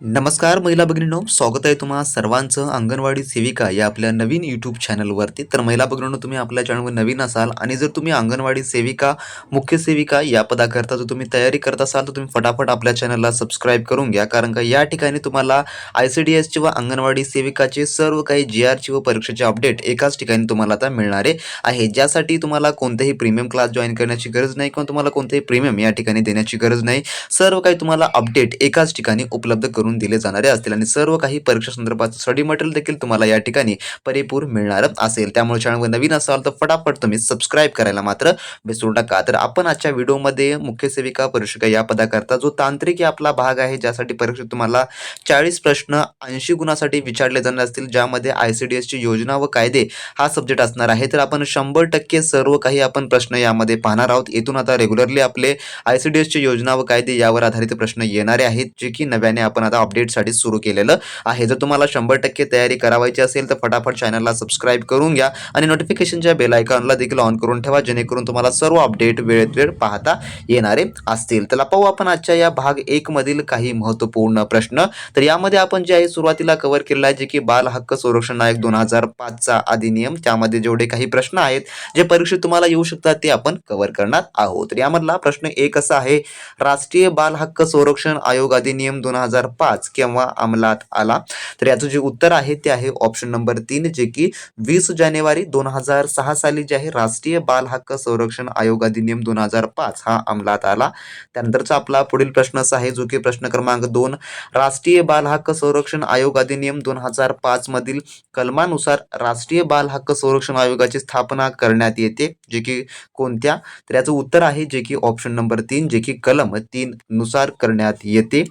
नमस्कार महिला भगिनींनो स्वागत आहे तुम्हा सर्वांचं अंगणवाडी सेविका या आपल्या नवीन यूट्यूब चॅनलवरती तर महिला भगिनींनो तुम्ही आपल्या चॅनलवर नवीन असाल आणि जर तुम्ही अंगणवाडी सेविका मुख्य सेविका या पदाकरता जर तुम्ही तयारी करत असाल तर तुम्ही फटाफट आपल्या चॅनलला सबस्क्राईब करून घ्या. कारण का या ठिकाणी तुम्हाला आय सी डी एसची व अंगणवाडी सेविकाचे सर्व काही जी आरची व परीक्षेचे अपडेट एकाच ठिकाणी तुम्हाला आता मिळणारे आहे. ज्यासाठी तुम्हाला कोणतेही प्रीमियम क्लास जॉईन करण्याची गरज नाही किंवा तुम्हाला कोणतेही प्रीमियम या ठिकाणी देण्याची गरज नाही. सर्व काही तुम्हाला अपडेट एकाच ठिकाणी उपलब्ध करून दिले जाणारे असतील आणि सर्व काही परीक्षा संदर्भात स्टडी मटेरियल देखील तुम्हाला या ठिकाणी परिपूर मिळणार असेल. त्यामुळे चॅनलवर नवीन असाल तर फटाफट तुम्ही सबस्क्राईब करायला मात्र विसरू नका. तर आपण आजच्या व्हिडिओमध्ये मुख्य सेविका परीक्षिका या पदाकरता जो तांत्रिक या आपला भाग आहे ज्यासाठी परीक्षेत तुम्हाला चाळीस प्रश्न ऐंशी गुणासाठी विचारले जाणार असतील ज्यामध्ये आय सी डी एसची योजना व कायदे हा सब्जेक्ट असणार आहे. तर आपण शंभर टक्के सर्व काही आपण प्रश्न यामध्ये पाहणार आहोत. येथून आता रेग्युलरली आपले आय सी डी एसची योजना व कायदे यावर आधारित प्रश्न येणारे आहेत जे की नव्याने आपण आता अपडेटसाठी सुरू केलेलं आहे. जर तुम्हाला शंभर टक्के तयारी करावायची असेल तर फटाफट चॅनलला सबस्क्राईब करून घ्या आणि नोटिफिकेशनच्या बेल आयकॉनला देखील ऑन करून ठेवा जेणेकरून तुम्हाला सर्व अपडेट वेळेत वेळ पाहता येणारे असतील. तर पाहू आपण आजच्या या भाग एकमधील काही महत्त्वपूर्ण प्रश्न. तर यामध्ये आपण जे आहे सुरुवातीला कव्हर केलेला आहे जे की बाल हक्क संरक्षण आयोग दोन हजार पाचचा अधिनियम. त्यामध्ये जेवढे काही प्रश्न आहेत जे परीक्षेत तुम्हाला येऊ शकतात ते आपण कव्हर करणार आहोत. तर यामधला प्रश्न एक असा आहे राष्ट्रीय बाल हक्क संरक्षण आयोग अधिनियम दोन हजार पाच पाच केव्हा अंमलात आला. तर याचं जे उत्तर आहे ते आहे ऑप्शन नंबर तीन जे की वीस जानेवारी दोन हजार सहा साली जे आहे राष्ट्रीय बाल हक्क संरक्षण आयोग अधिनियम दोन हजार पाच हा अंमलात आला. त्यानंतरचा आपला पुढील प्रश्न असा आहे जो की प्रश्न क्रमांक दोन राष्ट्रीय बाल हक्क संरक्षण आयोग अधिनियम दोन हजार पाच मधील कलमानुसार राष्ट्रीय बाल हक्क संरक्षण आयोगाची स्थापना करण्यात येते जे की कोणत्या? तर याचं उत्तर आहे जे की ऑप्शन नंबर तीन जे की कलम तीन नुसार करण्यात येते.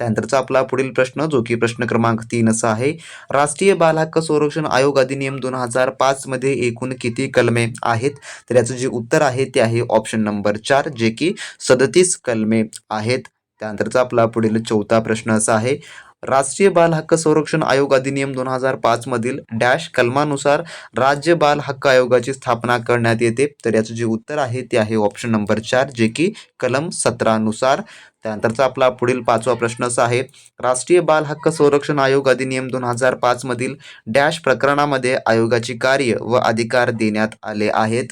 त्यानंतरचा आपला पुढील प्रश्न जो की प्रश्न क्रमांक तीन असा आहे राष्ट्रीय बाल हक्क संरक्षण आयोग अधिनियम दोन हजार पाच मध्ये एकूण किती कलमे आहेत? तर याचं जे उत्तर आहे ते आहे ऑप्शन नंबर चार जे की सदतीस कलमे आहेत. त्यानंतरचा आपला पुढील चौथा प्रश्न असा आहे राष्ट्रीय बाल हक्क संरक्षण आयोग अधिनियम दोन हजार पाच मधील डॅश कलमानुसार राज्य बाल हक्क आयोगाची स्थापना करण्यात येते. तर याचं जे उत्तर आहे ते आहे ऑप्शन नंबर चार जे की कलम सतरानुसार. त्यानंतरचा आपला पुढील पाचवा प्रश्न असा आहे राष्ट्रीय बाल हक्क संरक्षण आयोग अधिनियम दोन हजार पाच मधील डॅश प्रकरणामध्ये आयोगाची कार्य व अधिकार देण्यात आले आहेत.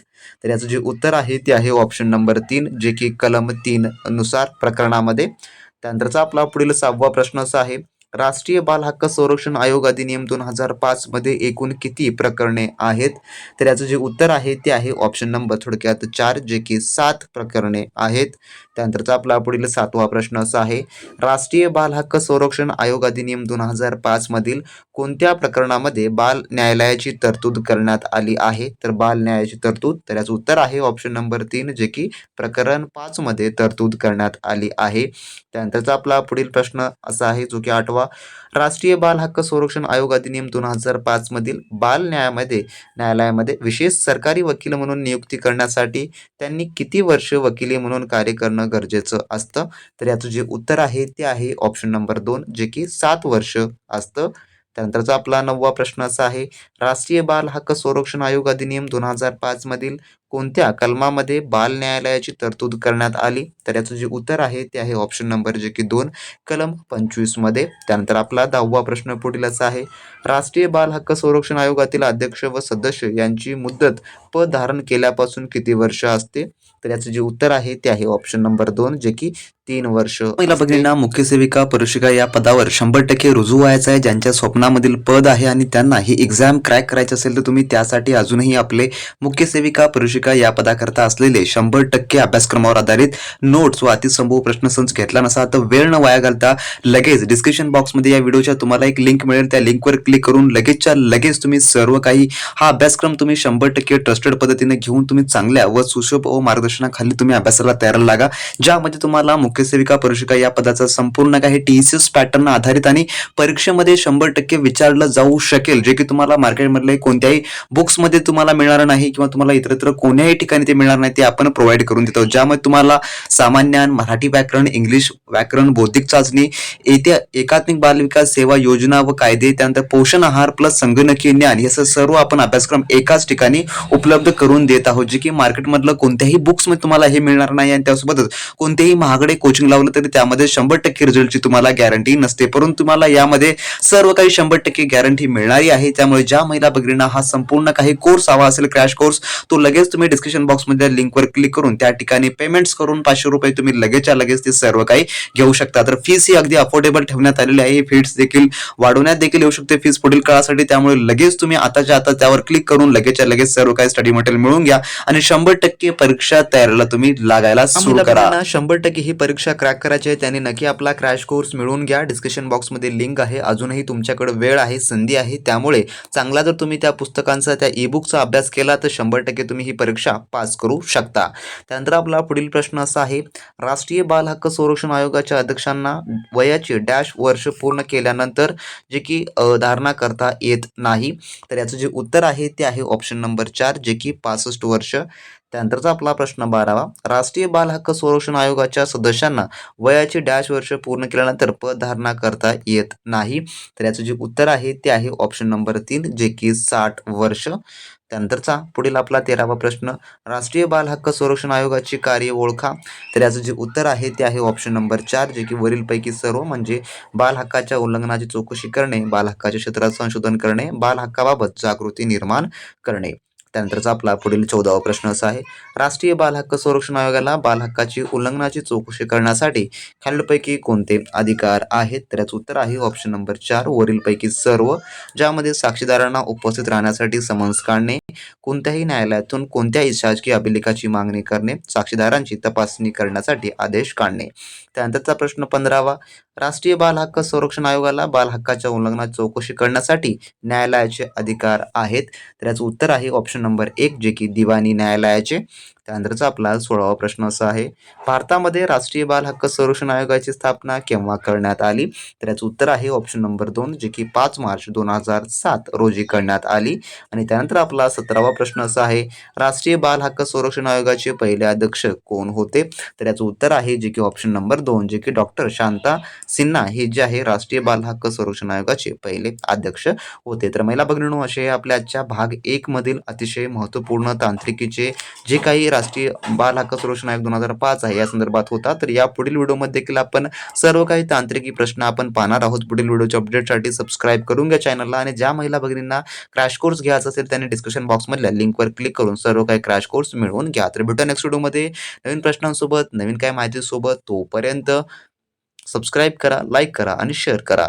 तर याचं जे उत्तर आहे ते आहे ऑप्शन नंबर तीन जे की कलम तीन नुसार प्रकरणामध्ये. त्यानंतरचा आपला पुढील सहावा प्रश्न असा आहे राष्ट्रीय बाल हक्क संरक्षण आयोग अधिनियम दोन हजार पाच मध्ये एकूण किती प्रकरणे आहेत? तर याचं जे उत्तर आहे ते आहे ऑप्शन नंबर थोडक्यात चार जे की सात प्रकरणे आहेत. त्यानंतरचा आपला पुढील सातवा प्रश्न असा आहे राष्ट्रीय बाल हक्क संरक्षण आयोग अधिनियम दोन हजार पाच मधील कोणत्या प्रकरणामध्ये बाल न्यायालयाची तरतूद करण्यात आली आहे? तर बाल न्यायाची तरतूद तर याचं उत्तर आहे ऑप्शन नंबर तीन जे की प्रकरण पाच मध्ये तरतूद करण्यात आली आहे. त्यानंतरचा आपला पुढील प्रश्न असा आहे जो की आठवा राष्ट्रीय बाल हक्क संरक्षण आयोग अधिनियम दोन हजार पाच मधील बाल न्यायामध्ये न्यायालयामध्ये विशेष सरकारी वकील म्हणून नियुक्ती करण्यासाठी त्यांनी किती वर्ष वकिली म्हणून कार्य करणं गरजेचं असतं? तर याचं जे उत्तर आहे ते आहे ऑप्शन नंबर दोन जे की सात वर्ष असतं. त्यानंतरचा आपला नववा प्रश्न असा आहे राष्ट्रीय बाल हक्क संरक्षण आयोग अधिनियम दोन हजार पाच मधील कोणत्या कलमामध्ये बाल न्यायालयाची तरतूद करण्यात आली? तर याचं जे उत्तर आहे ते आहे ऑप्शन नंबर जे की दोन कलम पंचवीसमध्ये. त्यानंतर आपला दहावा प्रश्न पुढील असा आहे. राष्ट्रीय बाल हक्क संरक्षण आयोगातील अध्यक्ष व सदस्य यांची मुदत पद धारण केल्यापासून किती वर्ष असते? तर याचं जे उत्तर आहे ते आहे ऑप्शन नंबर दोन जे की तीन वर्ष महिला भगिनींना मुख्य सेविका परीक्षिका या पदावर शंभर टक्के रुजू व्हायचं आहे. ज्यांच्या स्वप्नामधील पद आहे आणि त्यांना ही एक्झाम क्रॅक करायची असेल तर तुम्ही त्यासाठी अजूनही आपले मुख्य सेविका परीक्षिका या पदाकरता असलेले शंभर टक्के अभ्यासक्रमावर आधारित नोट्स व अतिसंभव प्रश्नसंच घेतला नसा तर वेळ न वाया घालता लगेच डिस्क्रिप्शन बॉक्समध्ये या व्हिडिओच्या तुम्हाला एक लिंक मिळेल. त्या लिंकवर क्लिक करून लगेचच्या लगेच तुम्ही सर्व काही हा अभ्यासक्रम तुम्ही शंभर टक्के ट्रस्टेड पद्धतीने घेऊन तुम्ही चांगल्या व सुशोभ व मार्गदर्शनाखाली तुम्ही अभ्यासाला तयार लागा. ज्यामध्ये तुम्हाला मुख्य सेविका परीक्षिका या पदाचा संपूर्ण काही टीसीएस पॅटर्न आधारित आणि परीक्षेमध्ये शंभर टक्के विचारलं जाऊ शकेल जे की तुम्हाला मार्केटमधले कोणत्याही बुक्समध्ये तुम्हाला मिळणार नाही किंवा तुम्हाला इतरत्र कोण्याही ठिकाणी ते मिळणार नाही ते आपण प्रोव्हाइड करून देतो. ज्यामध्ये तुम्हाला सामान्य मराठी व्याकरण इंग्लिश व्याकरण बौद्धिक चाचणी येत्या एकात्मिक बालविकास सेवा योजना व कायदे त्यानंतर पोषण आहार प्लस संगणकीय ज्ञान हे सर्व आपण अभ्यासक्रम एकाच ठिकाणी उपलब्ध करून देत आहोत. जे की मार्केटमधलं कोणत्याही बुक्समध्ये तुम्हाला हे मिळणार नाही आणि त्यासोबतच कोणतेही महागडे कोचिंग लावलं तरी त्यामध्ये शंभर टक्के रिझल्टची तुम्हाला गॅरंटी नसते. परंतु तुम्हाला यामध्ये सर्व काही शंभर टक्के गॅरंटी मिळणारी आहे. त्यामुळे ज्या महिला भगिनींना हा संपूर्ण काही कोर्स हवा असेल क्रॅश कोर्स तो लगेच तुम्ही डिस्क्रिप्शन बॉक्समध्ये लिंकवर क्लिक करून त्या ठिकाणी पेमेंट्स करून पाचशे रुपये तुम्ही लगेचच्या लगेच ते सर्व काही घेऊ शकता. तर फीस ही अगदी अफोर्डेबल ठेवण्यात आलेली आहे. फीस देखील वाढवण्यात देखील येऊ शकते फीस पुढील काळासाठी. त्यामुळे लगेच तुम्ही आताच्या आता त्यावर क्लिक करून लगेचच्या लगेच सर्व काही स्टडी मटेरियल मिळवून घ्या आणि शंभर टक्के परीक्षा तयारीला तुम्ही लागायला सुरू करा. शंभर टक्के ही परीक्षा क्रॅक करायची आहे. त्याने नक्की आपला क्रॅश कोर्स मिळवून घ्या. डिस्क्रिप्शन बॉक्समध्ये लिंक आहे. अजूनही तुमच्याकडे वेळ आहे संधी आहे. त्यामुळे चांगला जर तुम्ही त्या पुस्तकांचा त्या ई बुकचा अभ्यास केला तर शंभर टक्के तुम्ही ही परीक्षा पास करू शकता. त्यानंतर आपला पुढील प्रश्न असा आहे राष्ट्रीय बाल हक्क संरक्षण आयोगाच्या अध्यक्षांना वयाचे डॅश वर्ष पूर्ण केल्यानंतर जे की धारणा करता येत नाही. तर याचं जे उत्तर आहे ते आहे ऑप्शन नंबर चार जे की पासष्ट वर्ष. त्यानंतरचा आपला प्रश्न बारावा राष्ट्रीय बाल हक्क संरक्षण आयोगाच्या सदस्यांना वयाचे डॅश वर्ष पूर्ण केल्यानंतर पद धारणा करता येत नाही. तर याचं जे उत्तर आहे ते आहे ऑप्शन नंबर तीन जे की साठ वर्ष. त्यानंतरचा पुढील आपला तेरावा प्रश्न राष्ट्रीय बाल हक्क संरक्षण आयोगाची कार्य ओळखा. तर याचं जे उत्तर आहे ते आहे ऑप्शन नंबर चार जे की वरीलपैकी सर्व म्हणजे बाल हक्काच्या उल्लंघनाची चौकशी करणे बाल हक्काच्या क्षेत्रात संशोधन करणे बाल हक्काबाबत जागृती निर्माण करणे. त्यानंतरचा आपला पुढील चौदावा प्रश्न असा आहे राष्ट्रीय बालहक्क संरक्षण आयोगाला बालहक्काची उल्लंघनाची चौकशी करण्यासाठी खालीलपैकी कोणते अधिकार आहेत? तर याचं उत्तर आहे ऑप्शन नंबर चार वरीलपैकी सर्व ज्यामध्ये साक्षीदारांना उपस्थित राहण्यासाठी समन्स काढणे कोणत्याही न्यायालयातून कोणत्याही शासकीय अभिलेखाची मागणी करणे साक्षीदारांची तपासणी करण्यासाठी आदेश काढणे. त्यानंतरचा प्रश्न पंधरावा राष्ट्रीय बाल हक्क संरक्षण आयोगाला बाल हक्काच्या उल्लंघनाची चौकशी करण्यासाठी न्यायालयाचे अधिकार आहेत? तर याचं उत्तर आहे ऑप्शन नंबर एक जे की दिवाणी न्यायालयाचे त्यानंतरचा आपला सोळावा प्रश्न असा आहे भारतामध्ये राष्ट्रीय बाल हक्क संरक्षण आयोगाची स्थापना केव्हा करण्यात आली? तर याचं उत्तर आहे ऑप्शन नंबर दोन जे की पाच मार्च दोन हजार सात रोजी करण्यात आली. आणि त्यानंतर आपला सतरावा प्रश्न असा आहे राष्ट्रीय बाल हक्क संरक्षण आयोगाचे पहिले अध्यक्ष कोण होते? तर याचं उत्तर आहे जे की ऑप्शन नंबर दोन जे की डॉक्टर शांता सिन्हा हे जे आहे राष्ट्रीय बाल हक्क संरक्षण आयोगाचे पहिले अध्यक्ष होते. तर महिला भगिनींनो असे आपल्या आजच्या भाग एक मधील अतिशय महत्त्वपूर्ण तांत्रिकीचे जे काही राष्ट्रीय बाल हक्क संरक्षण आयोग दोन हजार पाच आहे. या संदर्भात होता. तर या पुढील व्हिडिओमध्ये देखील आपण सर्व काही तांत्रिकी प्रश्न आपण पाहणार आहोत. पुढील व्हिडिओच्या अपडेटसाठी सबस्क्राईब करून घ्या चॅनलला आणि ज्या महिला भगिनींना क्रॅश कोर्स घ्यायचा असेल त्यांनी डिस्क्रिप्शन बॉक्समधल्या लिंकवर क्लिक करून सर्व काही क्रॅश कोर्स मिळवून घ्या. तर भेटू नेक्स्ट व्हिडिओमध्ये. नवीन प्रश्नांसोबत नवीन काय माहितीसोबत तोपर्यंत सबस्क्राईब करा लाईक करा आणि शेअर करा.